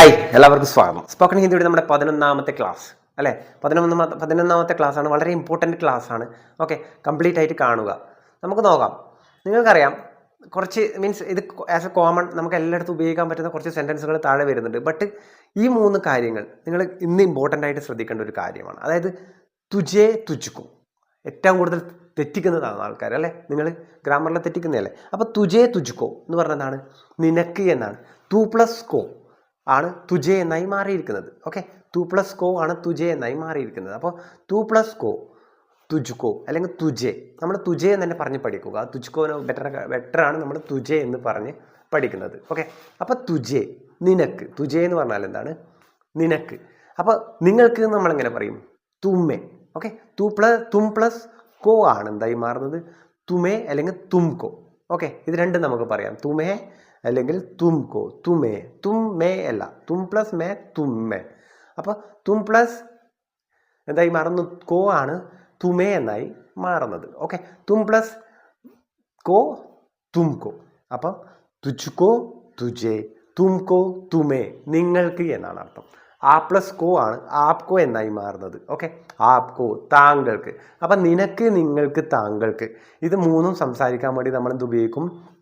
Hi എല്ലാവർക്കും സ്വാഗതം. Spoken ഹിന്ദിയുടെ നമ്മുടെ പതിനൊന്നാമത്തെ ക്ലാസ് അല്ലേ? പതിനൊന്നാമത്തെ പതിനൊന്നാമത്തെ ആണ് വളരെ ഇമ്പോർട്ടന്റ് ആണ്. ഓക്കെ കംപ്ലീറ്റ് ആയിട്ട് കാണുക. നമുക്ക് നോക്കാം. നിങ്ങൾക്കറിയാം കുറച്ച് മീൻസ് ഇത് ആസ് എ കോമൺ നമുക്ക് എല്ലായിടത്തും ഉപയോഗിക്കാൻ പറ്റുന്ന കുറച്ച് സെന്റൻസുകൾ താഴെ വരുന്നുണ്ട്. ബട്ട് ഈ മൂന്ന് കാര്യങ്ങൾ നിങ്ങൾ ഇന്ന് ഇമ്പോർട്ടന്റ് ആയിട്ട് ശ്രദ്ധിക്കേണ്ട ഒരു കാര്യമാണ്. അതായത് തുജേ തുജുക്കും. ഏറ്റവും കൂടുതൽ തെറ്റിക്കുന്നതാണ് ആൾക്കാർ അല്ലേ? നിങ്ങൾ ഗ്രാമറിൽ തെറ്റിക്കുന്നതല്ലേ? അപ്പോൾ തുജേ തുജുക്കോ എന്ന് പറഞ്ഞതാണ് നിനക്ക് എന്നാണ്. ടു പ്ലസ് കോ ആണ് തുജെ എന്നായി മാറിയിരിക്കുന്നത്. ഓക്കെ തു പ്ലസ് കോ ആണ് തുജെ എന്നായി മാറിയിരിക്കുന്നത്. അപ്പോൾ തു പ്ലസ് കോ തുജുക്കോ അല്ലെങ്കിൽ തുജെ. നമ്മൾ തുജെ എന്ന് തന്നെ പറഞ്ഞ് പഠിക്കുക. തുജുക്കോന് ബെറ്റർ ബെറ്റർ ആണ് നമ്മൾ തുജെ എന്ന് പറഞ്ഞ് പഠിക്കുന്നത്. ഓക്കെ അപ്പോൾ തുജെ നിനക്ക്. തുജെ എന്ന് പറഞ്ഞാൽ എന്താണ്? നിനക്ക്. അപ്പോൾ നിങ്ങൾക്ക് നമ്മളെങ്ങനെ പറയും? തുമ്മെ. ഓക്കെ തു പ്ലസ് തും പ്ലസ് കോ ആണ് എന്തായി മാറുന്നത്? തുമേ അല്ലെങ്കിൽ തുംകോ ഓക്കെ ഇത് രണ്ടും നമുക്ക് പറയാം. തുമേ അല്ലെങ്കിൽ തുംകോ തുമേ തും മേ അല്ല തും പ്ലസ് മേ തും മേ അപ്പോൾ തും പ്ലസ് എന്തായി മാറുന്നു? കോ ആണ് തുമേ എന്നായി മാറുന്നത്. ഓക്കെ. തും പ്ലസ് കോ തുംകോ. അപ്പം തുച്ചുക്കോ തുജേ തുംകോ തുമേ നിങ്ങൾക്ക് എന്നാണ് അർത്ഥം. ആ പ്ലസ് കോ ആണ് ആപ്കോ എന്നായി മാറുന്നത്. ഓക്കെ. ആപ്കോ താങ്കൾക്ക്. അപ്പം നിനക്ക് നിങ്ങൾക്ക് താങ്കൾക്ക്. ഇത് മൂന്നും സംസാരിക്കാൻ വേണ്ടി നമ്മൾ എന്ത് ഉപയോഗിക്കും?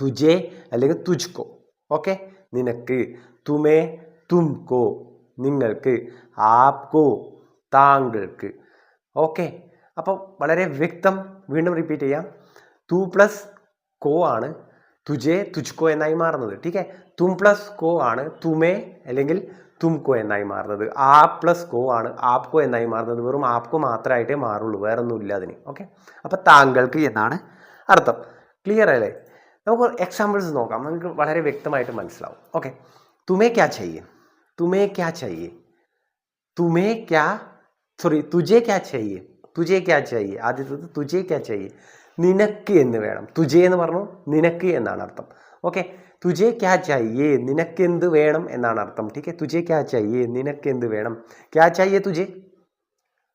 തുജെ അല്ലെങ്കിൽ തുജ്കോ. ഓക്കെ? നിനക്ക് തുമേ തുംകോ. നിങ്ങൾക്ക് ആപ്കോ താങ്കൾക്ക്. ഓക്കെ? അപ്പം വളരെ വ്യക്തം. വീണ്ടും റിപ്പീറ്റ് ചെയ്യാം. തു പ്ലസ് കോ ആണ് തുജെ തുജ്കോ എന്നായി മാറുന്നത്. ടീക്കെ തും പ്ലസ് കോ ആണ് തുമേ അല്ലെങ്കിൽ തുംകോ എന്നായി മാറുന്നത്. ആ പ്ലസ് കോ ആണ് ആപ്കോ എന്നായി മാറുന്നത്. വെറും ആപ്കോ മാത്രമായിട്ടേ മാറുള്ളൂ. വേറൊന്നുമില്ല അതിന്. ഓക്കെ? അപ്പം താങ്കൾക്ക് എന്നാണ് അർത്ഥം. ക്ലിയർ അല്ലേ? നമുക്ക് എക്സാമ്പിൾസ് നോക്കാം. നമുക്ക് വളരെ വ്യക്തമായിട്ട് മനസ്സിലാവും. ഓക്കെ തുമേ ക്യാ ചെയ്യേ തുമേ ക്യാ ചെയ്യേ തുമേ ക്യാ സോറി തുജേ ക്യാ ചെയ്യേ തുജേ ക്യാ ചെയ്യേ ആദ്യത്തത് തുജേ ക്യാ ചെയ്യേ നിനക്ക് എന്ന് വേണം. തുജേ എന്ന് പറഞ്ഞു നിനക്ക് എന്നാണ് അർത്ഥം. ഓക്കെ തുജേ ക്യാ ചായേ നിനക്ക് എന്ത് വേണം എന്നാണ് അർത്ഥം. ടീക്കെ തുജേ ക്യാ ചായേ നിനക്ക് എന്ത് വേണം? ക്യാ ചായേ തുജേ?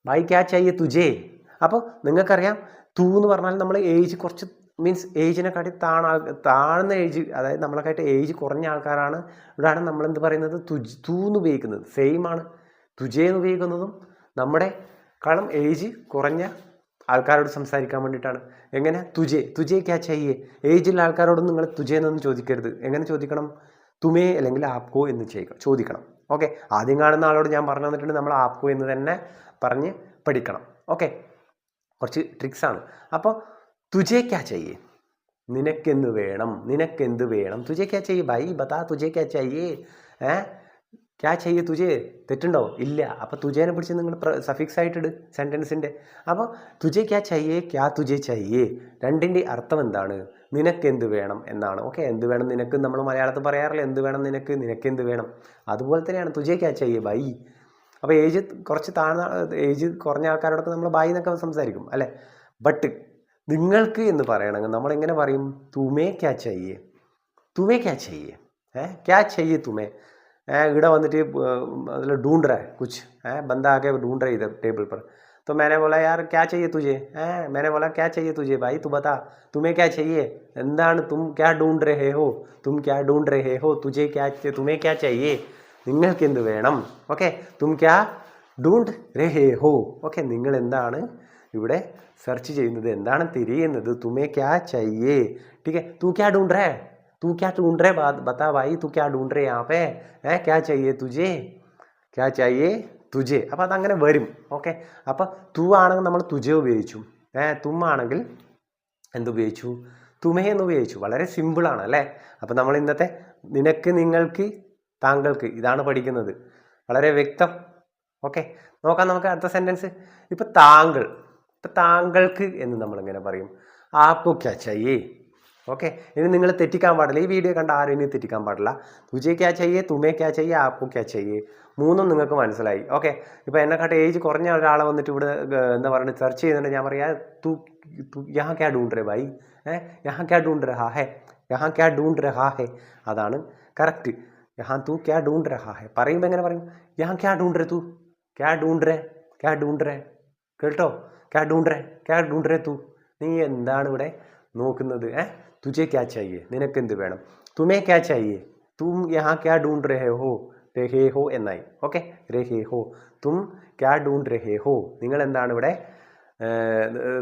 ഭായ് ക്യാ ചായേ തുജേ? അപ്പോൾ നിങ്ങൾക്കറിയാം തൂ എന്ന് പറഞ്ഞാൽ നമ്മൾ ഏജ് കുറച്ച് മീൻസ് ഏജിനെക്കാട്ടി താണ താഴ്ന്ന ഏജ് അതായത് നമ്മളെക്കാട്ടി ഏജ് കുറഞ്ഞ ആൾക്കാരാണ്. ഇവിടെയാണ് നമ്മൾ എന്ത് പറയുന്നത്? തുജ് തൂ എന്ന് ഉപയോഗിക്കുന്നത്. സെയിം ആണ്. തുജയെന്ന് ഉപയോഗിക്കുന്നതും നമ്മുടെ കളം ഏജ് കുറഞ്ഞ ആൾക്കാരോട് സംസാരിക്കാൻ വേണ്ടിയിട്ടാണ്. എങ്ങനെ? തുജെ. തുജയെ ക്യാ ചെയ്യേ ഏജുള്ള ആൾക്കാരോട് നിങ്ങൾ തുജയെന്നൊന്നും ചോദിക്കരുത്. എങ്ങനെ ചോദിക്കണം? തുമേ അല്ലെങ്കിൽ ആപ്കോ എന്ന് ചെയ്യുക ചോദിക്കണം. ഓക്കെ ആദ്യം കാണുന്ന ആളോട് ഞാൻ പറഞ്ഞു തന്നിട്ടുണ്ട് നമ്മൾ ആപ്കോ എന്ന് തന്നെ പറഞ്ഞ് പഠിക്കണം. ഓക്കെ കുറച്ച് ട്രിക്സാണ് അപ്പോൾ തുജേ ക്യാ ചെയ്യേ നിനക്കെന്ത് വേണം നിനക്കെന്ത് വേണം തുജെ ക്യാ ചെയ്യേ ബൈ ബതാ തുജെ ക്യാ ചെയ്യേ ഏ ക്യാ ചെയ്യേ തുജേ തെറ്റുണ്ടോ? ഇല്ല. അപ്പോൾ തുജേനെ പിടിച്ച് നിങ്ങൾ സഫിക്സ് ആയിട്ടിട് സെന്റൻസിന്റെ അപ്പോൾ തുജെ ക്യാ ചെയ്യേ ക്യാ തുജെ ചെയ്യേ രണ്ടിന്റെ അർത്ഥം എന്താണ്? നിനക്കെന്ത് വേണം എന്നാണ്. ഓക്കെ എന്ത് വേണം നിനക്ക്? നമ്മൾ മലയാളത്തിൽ പറയാറില്ല എന്ത് വേണം നിനക്ക്? നിനക്കെന്ത് വേണം? അതുപോലെ തന്നെയാണ് തുജെ ക്യാ ചെയ്യേ ബൈ അപ്പോൾ ഏജ് കുറച്ച് താഴ്ന്ന ഏജ് കുറഞ്ഞ ആൾക്കാരോടൊക്കെ നമ്മൾ ബായി എന്നൊക്കെ സംസാരിക്കും അല്ലേ? ബട്ട് നിങ്ങൾക്ക് എന്ന് പറയണമെങ്കിൽ നമ്മളെങ്ങനെ പറയും തുമേ ക്യാ ചെയ്യേ തുമേ ക്യാ ചെയ്യേ ഏ ക്യാ ചെയ്യേ തുമേ ഏ ഇവിടെ വന്നിട്ട് അതിൽ ढूंढ रहा है कुछ है बंदा आके ढूंढ रहा है इधर टेबल पर तो मैंने बोला यार क्या चाहिए तुझे है मैंने बोला क्या चाहिए तुझे भाई तू बता तुम्हें क्या चाहिए എന്താണ് തും ക്യാ ഡൂണ്ട് രഹേ ഹോ തും ക്യാ ഡൂണ്ട് രഹേ ഹോ തുജെ ക്യാ തുമേ ക്യാ ചെയ്യേ നിങ്ങൾക്ക് എന്ത് വേണം ഓക്കെ തും ക്യാ ഡൂണ്ട് രഹേ ഹോ ഓക്കെ നിങ്ങൾ എന്താണ് ഇവിടെ സെർച്ച് ചെയ്യുന്നത് എന്താണ് തിരിയുന്നത് തുമേ ക്യാ ചെയ്യേ ठीक है तू क्या ढूंढ रहा है तू क्या ढूंढ रहे बात बता भाई तू क्या ढूंढ रहे यहाँ पे है क्या चाहिए तुझे ക്യാ ചായേ തുജെ അപ്പോൾ അതങ്ങനെ വരും ഓക്കെ അപ്പോൾ തു ആണെങ്കിൽ നമ്മൾ തുജെ ഉപയോഗിച്ചു ഏ തും ആണെങ്കിൽ എന്തുപയോഗിച്ചു തുമേ എന്ന് ഉപയോഗിച്ചു വളരെ സിമ്പിളാണ് അല്ലേ അപ്പോൾ നമ്മൾ ഇന്നത്തെ നിനക്ക് നിങ്ങൾക്ക് താങ്കൾക്ക് ഇതാണ് പഠിക്കുന്നത് വളരെ വ്യക്തം ഓക്കെ നോക്കാം നമുക്ക് അടുത്ത സെൻറ്റൻസ് ഇപ്പോൾ താങ്കൾ ഇപ്പം താങ്കൾക്ക് എന്ന് നമ്മളിങ്ങനെ പറയും. ആപ്പു ക്യാ ഓക്കെ? ഇനി നിങ്ങൾ തെറ്റിക്കാൻ പാടില്ല. ഈ വീഡിയോ കണ്ട ആരും ഇനി തെറ്റിക്കാൻ പാടില്ല. തുജെ ക്യാ ചെയ്യേ തുമേ ക്യാ ചെയ്യേ ആപ്പു ക്യാ ചെയ്യേ മൂന്നും നിങ്ങൾക്ക് മനസ്സിലായി. ഓക്കെ? ഇപ്പോൾ എന്നെക്കാട്ട് ഏജ് കുറഞ്ഞ ഒരാളെ വന്നിട്ട് ഇവിടെ എന്താ പറയുക സെർച്ച് ചെയ്യുന്നുണ്ട്. ഞാൻ പറയാ തു യഹാ ക്യാ ഡൂണ്ട് രേ ഭായി. ഏ? യഹാ ക്യാ ഡൂണ്ട് രഹാ ഹേ യഹാ ക്യാ ഡൂണ്ട് രഹാ ഹേ അതാണ് കറക്റ്റ്. യഹാ തു ക്യാ ഡൂണ്ട് രഹാ ഹേ പറയുമ്പോൾ എങ്ങനെ പറയും? യഹാ ക്യാ ഡൂണ്ട് രേ തു. ക്യാ ഡൂണ്ട് രേ. ക്യാ ഡൂണ്ട് രേ. കേട്ടോ ക്യാ ഡൂണ്ട് രേ ക്യാ ഡൂണ്ട് രേ തു. നീ എന്താണ് ഇവിടെ നോക്കുന്നത് ഏ? തുജെ ക്യാ ആയിയേ നിനക്ക് എന്ത് വേണം? തുമേ ക്യാ ആയിയേ തും യഹാ ക്യാ ഡൂണ്ട് രഹേ ഹോ രഹേ ഹോ എന്നായി. ഓക്കെ? രഹേ ഹോ തും ക്യാ ഡൂണ്ട് രഹേ ഹോ നിങ്ങൾ എന്താണ് ഇവിടെ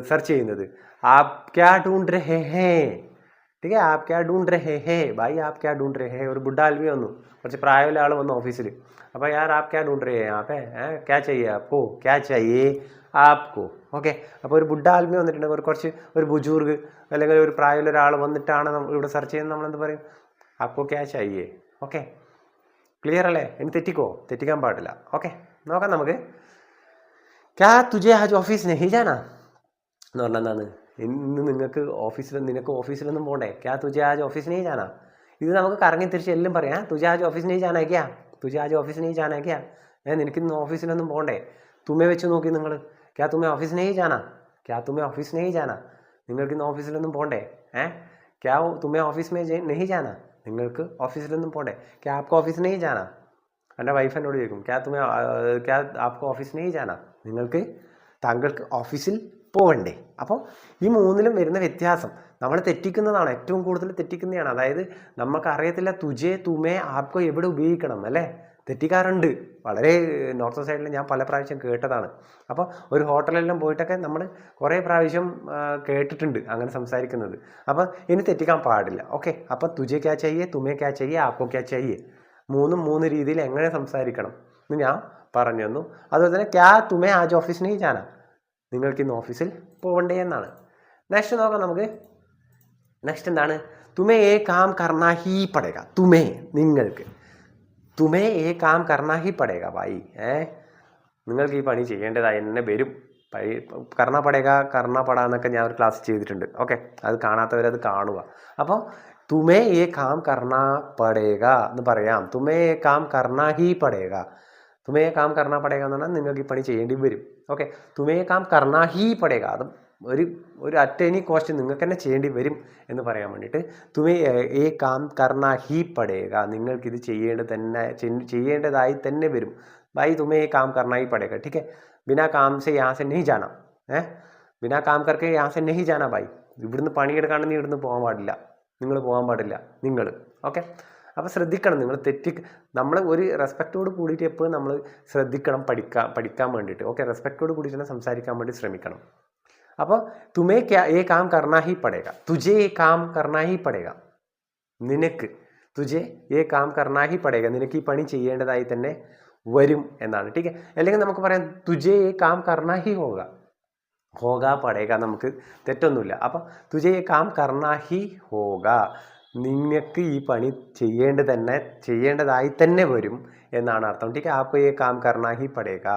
സെർച്ച് ചെയ്യുന്നത്? ആ ക്യാ ഡൂണ്ട് രഹേ ഹേ. ठीक है आप क्या ढूंढ रहे हैं भाई आप क्या ढूंढ रहे हैं ഒരു ബുഡ്ഡ ആൽവി വന്നു കുറച്ച് പ്രായമുള്ള ആൾ വന്നു ഓഫീസിൽ അപ്പോൾ യാർ ആപ്പ് ക്യാ ढूंढ रहे हैं यहाँ पे हैं क्या चाहिए आपको क्या चाहिए आपको ഓക്കെ അപ്പോൾ ഒരു ബുഡ്ഡ ആൽമി വന്നിട്ടുണ്ട് ഒരു കുറച്ച് ഒരു ബുജൂർഗ് അല്ലെങ്കിൽ ഒരു പ്രായമുള്ള ഒരാൾ വന്നിട്ടാണ് നമ്മൾ ഇവിടെ സെർച്ച് ചെയ്യുന്നത് നമ്മൾ എന്ത് പറയും ആപ്പോ ക്യാ चाहिए ഓക്കെ ക്ലിയർ അല്ലേ ഇനി തെറ്റിക്കോ തെറ്റിക്കാൻ പാടില്ല ഓക്കെ നോക്കാം നമുക്ക് ക്യാ തുജെ ആജ് ഓഫീസ് നെഹി ജാനാ എന്ന് പറഞ്ഞാൽ എന്താണ് ഇന്ന് നിങ്ങൾക്ക് ഓഫീസിൽ നിനക്ക് ഓഫീസിലൊന്നും പോകണ്ടേ ക്യാ തുജാജ് ആജ് ഓഫീസ് നെഹി ജാനാ ഇത് നമുക്ക് കറങ്ങി തിരിച്ച് എല്ലാം പറയാം. തുജാജ് ആജ് ഓഫീസ് തുജാജ് ഓഫീസിനേ ക്യാ തുജെ ആജ് ഓഫീസ് നെഹി ജാനാ ക്യാ ഏ നിനക്ക് ഇന്ന് ഓഫീസിലൊന്നും പോകണ്ടേ തുമ്മെ വെച്ച് നോക്കി നിങ്ങൾ ക്യാ തുമ്മെ ഓഫീസിനേ ജാനാ ക്യാ തുമ്മെ ഓഫീസിനേ ജാനാ നിങ്ങൾക്ക് ഇന്ന് ഓഫീസിലൊന്നും പോകണ്ടേ ഏ ക്യാ തുമ്മെ ഓഫീസ് മേ നെഹി ജാനാ നിങ്ങൾക്ക് ഓഫീസിലൊന്നും പോകണ്ടേ ക്യാ ആപ്പ് ഓഫീസിനേ ജാനാ എന്റെ വൈഫ് എന്നോട് ചോദിക്കും ക്യാ തുമ്മെ ക്യാ ആപ്പ് ഓഫീസിനേ ജാനാ നിങ്ങൾക്ക് താങ്കൾക്ക് ഓഫീസിൽ പോവണ്ടേ അപ്പോൾ ഈ മൂന്നിലും വരുന്ന വ്യത്യാസം നമ്മൾ തെറ്റിക്കുന്നതാണ് ഏറ്റവും കൂടുതൽ തെറ്റിക്കുന്നതാണ്. അതായത് നമുക്ക് അറിയത്തില്ല തുജെ തുമേ ആപ്കോ എവിടെ ഉപയോഗിക്കണം അല്ലേ? തെറ്റിക്കാറുണ്ട്. വളരെ നോർത്ത് സൈഡിൽ ഞാൻ പല പ്രാവശ്യം കേട്ടതാണ്. അപ്പോൾ ഒരു ഹോട്ടലെല്ലാം പോയിട്ടൊക്കെ നമ്മൾ കുറേ പ്രാവശ്യം കേട്ടിട്ടുണ്ട് അങ്ങനെ സംസാരിക്കുന്നത്. അപ്പോൾ ഇനി തെറ്റിക്കാൻ പാടില്ല. ഓക്കെ അപ്പോൾ തുജെ ക്യാ ചെയ്യേ തുമേ ക്യാ ചെയ്യേ ആപ്കോ ക്യാ ചെയ്യേ മൂന്നും മൂന്ന് രീതിയിൽ എങ്ങനെ സംസാരിക്കണം എന്ന് ഞാൻ പറഞ്ഞു തന്നു. അതുപോലെ തന്നെ ക്യാ തുമേ ആജ് ഓഫീസിന് ജാനാ നിങ്ങൾക്ക് ഇന്ന് ഓഫീസിൽ പോകണ്ടേ എന്നാണ്. നെക്സ്റ്റ് നോക്കാം നമുക്ക്. നെക്സ്റ്റ് എന്താണ്? തുമേ ഏ കാം കർണാഹി പടേക. തുമേ നിങ്ങൾക്ക്. തുമേ ഏ കാം കർണാഹി പടേക ഭായി. ഏ? നിങ്ങൾക്ക് ഈ പണി ചെയ്യേണ്ടതായി എന്നെ വരും. കർണ പടേക കർണ പട എന്നൊക്കെ ഞാൻ ഒരു ക്ലാസ് ചെയ്തിട്ടുണ്ട്. ഓക്കെ അത് കാണാത്തവരത് കാണുക. അപ്പോൾ തുമേ ഏ കാം കർണ പടേക എന്ന് പറയാം. തുമേ ഏ കാം കർണ ഹീ പടേക. തുമേ ഏ കാം കർണ പടേക എന്ന് പറഞ്ഞാൽ നിങ്ങൾക്ക് ഈ പണി ചെയ്യേണ്ടി വരും ഓക്കെ തുമേ ഏ കാം കർണ ഹീ പടേക അത് ഒരു ഒരു അറ്റ് എനി കോസ്റ്റ് നിങ്ങൾക്ക് തന്നെ ചെയ്യേണ്ടി വരും എന്ന് പറയാൻ വേണ്ടിയിട്ട് തുമേ ഏ- ഏ കാം കർണ ഹീ പടേക നിങ്ങൾക്ക് ഇത് ചെയ്യേണ്ടത് തന്നെ ചെയ്യ- ചെയ്യേണ്ടതായി തന്നെ വരും ഭായി തുമേ ഏ കാം കർണ ഹീ പടേക ठीक है बिना काम से यहाँ से नहीं जाना ഏ ബിനാ കാം കർക്ക് यहाँ से नहीं जाना ഭായി ഇവിടുന്ന് പണിയെടുക്കാണ്ട് നീ ഇവിടുന്ന് പോകാൻ പാടില്ല നിങ്ങൾ പോകാൻ പാടില്ല നിങ്ങൾ ഓക്കെ അപ്പോൾ ശ്രദ്ധിക്കണം. നിങ്ങൾ തെറ്റി നമ്മൾ ഒരു റെസ്പെക്റ്റോട് കൂടിയിട്ട് എപ്പോഴും നമ്മൾ ശ്രദ്ധിക്കണം പഠിക്കാൻ പഠിക്കാൻ വേണ്ടിയിട്ട്. ഓക്കെ റെസ്പെക്റ്റോട് കൂടിയിട്ട് തന്നെ സംസാരിക്കാൻ വേണ്ടി ശ്രമിക്കണം. അപ്പോൾ തുമേ ഏ കാം കർണാ ഹി പടേക തുജേ ഏ കാം കർണാ ഹി പടേക നിനക്ക്. തുജെ ഏ കാം കർണാ ഹി പടേക നിനക്ക് ഈ പണി ചെയ്യേണ്ടതായി തന്നെ വരും എന്നാണ്. ടീക്ക് അല്ലെങ്കിൽ നമുക്ക് പറയാം തുജെ ഏ കാം കർണാ ഹി ഹോക ഹോക പടേക നമുക്ക് തെറ്റൊന്നുമില്ല. അപ്പോൾ തുജെ കാം കർണാ ഹി ഹോക നിനക്ക് ഈ പണി ചെയ്യേണ്ടത് തന്നെ ചെയ്യേണ്ടതായി തന്നെ വരും എന്നാണ് അർത്ഥം ടീക്ക് ആപ്പ് ഏ കാം കർണ ഹി പടേക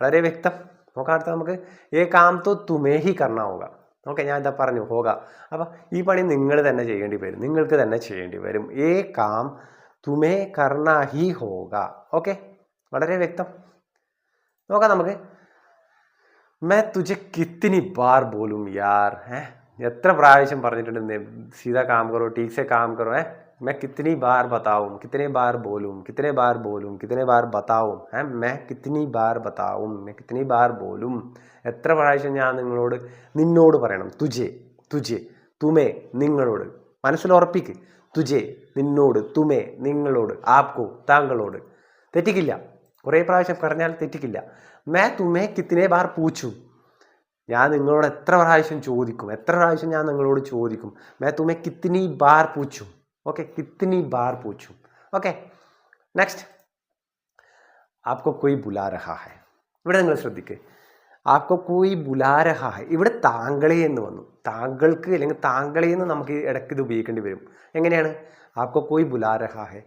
വളരെ വ്യക്തം നോക്കാം അടുത്ത നമുക്ക് ഏ കാം തോ തുമേ ഹി കർണ ഹോക ഓക്കെ ഞാൻ ഇതാ പറഞ്ഞു ഹോക അപ്പം ഈ പണി നിങ്ങൾ തന്നെ ചെയ്യേണ്ടി വരും നിങ്ങൾക്ക് തന്നെ ചെയ്യേണ്ടി വരും ഏ കാം തുമേ കർണ ഹി ഹോക ഓക്കെ വളരെ വ്യക്തം നോക്കാം നമുക്ക് मैं तुझे कितनी बार बोलूं यार है എത്ര പ്രാവശ്യം പറഞ്ഞിട്ടുണ്ട് നെ- सीधा काम करो ठीक से काम करो है मैं कितनी बार बताऊं कितने बार बोलूं कितने बार बोलूं कितने बार बताऊं है मैं कितनी बार बताऊं मैं कितनी बार बोलूं എത്ര പ്രാവശ്യം ഞാൻ നിങ്ങളോട് നിന്നോട് പറയണം തുജെ തുജെ തുമേ നിങ്ങളോട് മനസ്സിൽ ഉറപ്പിക്ക് തുജെ നിന്നോട് തുമേ നിങ്ങളോട് ആപ്കോ താങ്കളോട് തെറ്റിക്കില്ല കുറേ പ്രാവശ്യം പറഞ്ഞാൽ തെറ്റിക്കില്ല മേ തുമേ കിത്തിനെ ബാർ പൂച്ചു ഞാൻ നിങ്ങളോട് എത്ര പ്രാവശ്യം ചോദിക്കും? എത്ര പ്രാവശ്യം ഞാൻ നിങ്ങളോട് ചോദിക്കും? മേ തുമേ കിത്തിനി ബാർ പൂച്ചു. ഓക്കെ കിത്തിനി ബാർ പൂച്ചു. ഓക്കെ നെക്സ്റ്റ് ആപ്കോ കൊയ് ബുലാ രഹാ ഹെ. ഇവിടെ നിങ്ങൾ ശ്രദ്ധിക്കുക ആപ്കോ കൊയ് ബുലാ രഹാ ഹെ. ഇവിടെ താങ്കളെ എന്ന് വന്നു. താങ്കൾക്ക് അല്ലെങ്കിൽ താങ്കളെ എന്ന് നമുക്ക് ഇടയ്ക്ക് ഇത് ഉപയോഗിക്കേണ്ടി വരും. എങ്ങനെയാണ്? ആപ്കോ കൊയ് ബുലാ രഹാ ഹെ.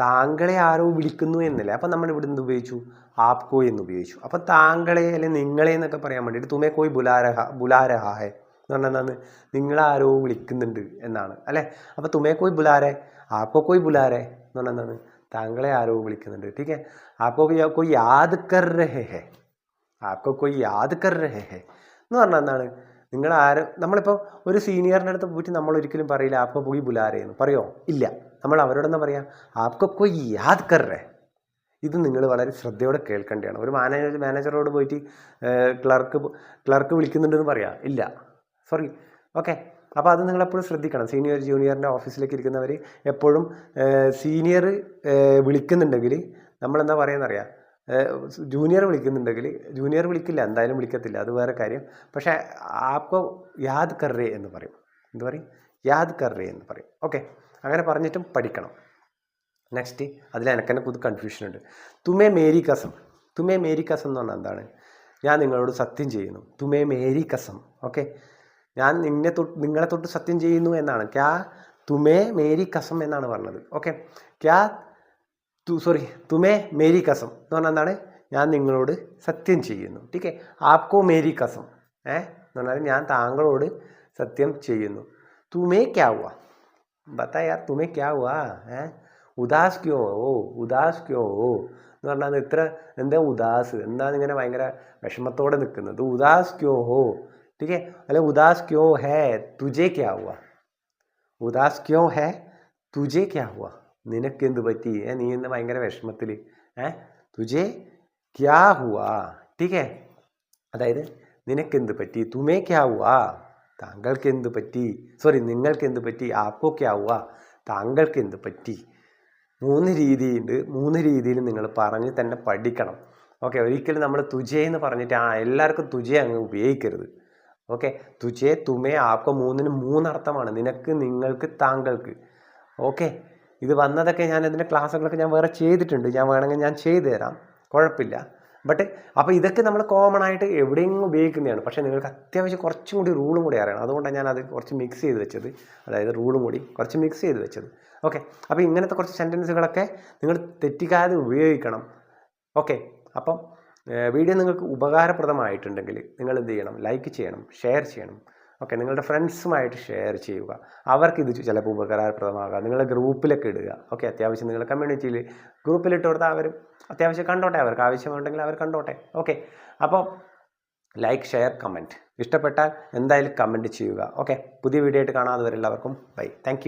താങ്കളെ ആരോ വിളിക്കുന്നു എന്നല്ലേ. അപ്പം നമ്മൾ ഇവിടെ എന്ത് ഉപയോഗിച്ചു? ആപ്കോ എന്ന് ഉപയോഗിച്ചു. അപ്പം താങ്കളെ അല്ലെങ്കിൽ നിങ്ങളെ എന്നൊക്കെ പറയാൻ വേണ്ടിയിട്ട് തുമേ കോയി ബുലാരഹ ബുലാരഹ എന്ന് പറഞ്ഞാൽ എന്താണ്? നിങ്ങളാരോ വിളിക്കുന്നുണ്ട് എന്നാണ് അല്ലേ. അപ്പം തുമേ കോയി ബുലാരെ ആപ്കോ കോയി ബുലാരെ എന്ന് പറഞ്ഞാൽ എന്താണ്? താങ്കളെ ആരോ വിളിക്കുന്നുണ്ട്. ടീക്കെ ആപ്കോ കോയി യാദ് കർ രഹേ ഹേ. ആപ്കോ കോയി യാദ് കർ രഹേ ഹേ എന്ന് പറഞ്ഞാൽ എന്താണ്? നിങ്ങൾ ആരും നമ്മളിപ്പോൾ ഒരു സീനിയറിന്റെ അടുത്ത് പോയിട്ട് നമ്മൾ ഒരിക്കലും പറയില്ല ആപ്കോ പോയി ബുലാരെയെന്ന് പറയോ? ഇല്ല. നമ്മൾ അവരോടൊന്നും പറയാം ആപ്കോ കോയി യാദ് കറേ ഇത് നിങ്ങൾ വളരെ ശ്രദ്ധയോടെ കേൾക്കേണ്ടതാണ്. ഒരു മാനേജർ മാനേജറോട് പോയിട്ട് ക്ലർക്ക് ക്ലർക്ക് വിളിക്കുന്നുണ്ടെന്ന് പറയാം? ഇല്ല. സോറി. ഓക്കെ. അപ്പോൾ അത് നിങ്ങളെപ്പോഴും ശ്രദ്ധിക്കണം. സീനിയർ ജൂനിയറിന്റെ ഓഫീസിലേക്ക് ഇരിക്കുന്നവർ എപ്പോഴും സീനിയർ വിളിക്കുന്നുണ്ടെങ്കിൽ നമ്മളെന്താ പറയുന്നറിയാം? ജൂനിയർ വിളിക്കുന്നുണ്ടെങ്കിൽ ജൂനിയർ വിളിക്കില്ല എന്തായാലും വിളിക്കത്തില്ല. അത് വേറെ കാര്യം. പക്ഷേ ആപ്പോ യാദ് കർറേ എന്ന് പറയും. എന്ത് പറയും? യാദ് കർറേ എന്ന് പറയും. ഓക്കെ. അങ്ങനെ പറഞ്ഞിട്ടും പഠിക്കണം. നെക്സ്റ്റ് അതിൽ എനിക്കെന്നെ പുതു കൺഫ്യൂഷൻ ഉണ്ട്. തുമേ മേരി കസം. തുമേ മേരി കസം എന്ന് പറഞ്ഞാൽ എന്താണ്? ഞാൻ നിങ്ങളോട് സത്യം ചെയ്യുന്നു. തുമേ മേരി കസം. ഓക്കെ. ഞാൻ നിന്നെ തൊട്ട് നിങ്ങളെ തൊട്ട് സത്യം ചെയ്യുന്നു എന്നാണ്. ക്യാ? തുമേ മേരി കസം എന്നാണ് പറഞ്ഞത്. ഓക്കെ. ക്യാ തു സോറി തുമേ മേരി കസം എന്ന് പറഞ്ഞാൽ എന്താണ് ഞാൻ നിങ്ങളോട് സത്യം ചെയ്യുന്നു ടീക്കെ ആപ്കോ മേരി കസം ഏ എന്ന് പറഞ്ഞാൽ ഞാൻ താങ്കളോട് സത്യം ചെയ്യുന്നു തുമേ ക്യാ ഹുവാ ബത്താ യാർ തുമേ ക്യാ ഹുവാ ഏ ഉദാസ് ക്യോ ഓ ഉദാസ് ക്യോ ഓ എന്ന് പറഞ്ഞാൽ ഇത്ര എന്താ ഉദാസ് എന്താണ് ഇങ്ങനെ ഭയങ്കര വിഷമത്തോടെ നിൽക്കുന്നത് ഉദാസ് ക്യോ ഹോ ठीक है अरे उदास क्यों है तुझे क्या हुआ ഉദാസ് ക്യോ ഹേ തുജെ ക്യാ ഹുവ നിനക്ക് എന്ത് പറ്റി? ഏ നീ ഇന്ന് ഭയങ്കര വിഷമത്തിൽ ഏ തുജേ ക്യാ ഹുവാ? ടീക്കേ അതായത് നിനക്ക് എന്ത് പറ്റി? തുമേ ക്യാ താങ്കൾക്ക് എന്ത് പറ്റി? സോറി നിങ്ങൾക്ക് എന്ത് പറ്റി? ആപ്പോ ക്യാ താങ്കൾക്ക് എന്ത് പറ്റി? മൂന്ന് രീതിയുണ്ട് മൂന്ന് രീതിയിൽ നിങ്ങൾ പറഞ്ഞ് തന്നെ പഠിക്കണം. ഓക്കെ ഒരിക്കലും നമ്മൾ തുജേ എന്ന് പറഞ്ഞിട്ട് ആ എല്ലാവർക്കും തുജേ അങ്ങ് ഉപയോഗിക്കരുത്. ഓക്കെ തുജേ തുമേ ആപ്പോ മൂന്നിന് മൂന്നർത്ഥമാണ്. നിനക്ക് നിങ്ങൾക്ക് താങ്കൾക്ക്. ഓക്കെ ഇത് വന്നതൊക്കെ ഞാൻ ഇതിന്റെ ക്ലാസ്സുകളൊക്കെ ഞാൻ വേറെ ചെയ്തിട്ടുണ്ട്. ഞാൻ വേണമെങ്കിൽ ഞാൻ ചെയ്തു തരാം. കുഴപ്പമില്ല. ബട്ട് അപ്പോൾ ഇതൊക്കെ നമ്മൾ കോമൺ ആയിട്ട് എവിടെയെങ്കിലും ഉപയോഗിക്കുന്നതാണ്. പക്ഷേ നിങ്ങൾക്ക് അത്യാവശ്യം കുറച്ചും കൂടി റൂളും കൂടി അറിയണം. അതുകൊണ്ടാണ് ഞാൻ അത് കുറച്ച് മിക്സ് ചെയ്ത് വെച്ചത്. അതായത് റൂളും കൂടി കുറച്ച് മിക്സ് ചെയ്ത് വെച്ചത്. ഓക്കെ അപ്പോൾ ഇങ്ങനത്തെ കുറച്ച് സെന്റൻസുകളൊക്കെ നിങ്ങൾ തെറ്റിക്കാതെ ഉപയോഗിക്കണം. ഓക്കെ അപ്പം വീഡിയോ നിങ്ങൾക്ക് ഉപകാരപ്രദമായിട്ടുണ്ടെങ്കിൽ നിങ്ങൾ എന്ത് ചെയ്യണം? ലൈക്ക് ചെയ്യണം. ഷെയർ ചെയ്യണം. ഓക്കെ നിങ്ങളുടെ ഫ്രണ്ട്സുമായിട്ട് ഷെയർ ചെയ്യുക. അവർക്ക് ഇത് ചിലപ്പോൾ ഉപകാരപ്രദമാകാം. നിങ്ങളുടെ ഗ്രൂപ്പിലൊക്കെ ഇടുക. ഓക്കെ അത്യാവശ്യം നിങ്ങളുടെ കമ്മ്യൂണിറ്റിയിൽ ഗ്രൂപ്പിലിട്ട് കൊടുത്താൽ അവർ അത്യാവശ്യം കണ്ടോട്ടെ. അവർക്ക് ആവശ്യമുണ്ടെങ്കിൽ അവർ കണ്ടോട്ടെ. ഓക്കെ അപ്പോൾ ലൈക്ക് ഷെയർ കമന്റ്. ഇഷ്ടപ്പെട്ടാൽ എന്തായാലും കമന്റ് ചെയ്യുക. ഓക്കെ പുതിയ വീഡിയോ ആയിട്ട് കാണാതെ എല്ലാവർക്കും ബൈ. താങ്ക്